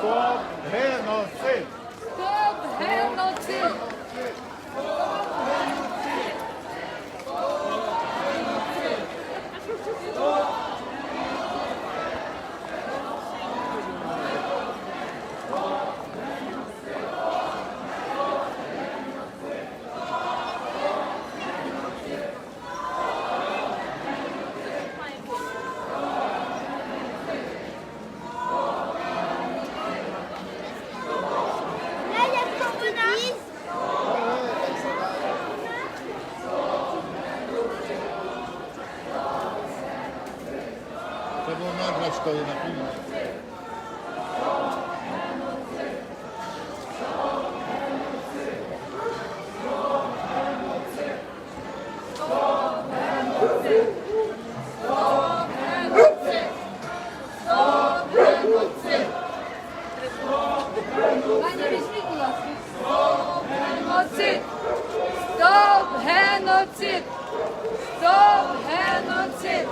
Стоп геноцид! Стоп геноцид! Пані, візьміть, будь ласка. Геноцид! Стоп! Геноцид! Стоп! Геноцид! Стоп! Геноцид!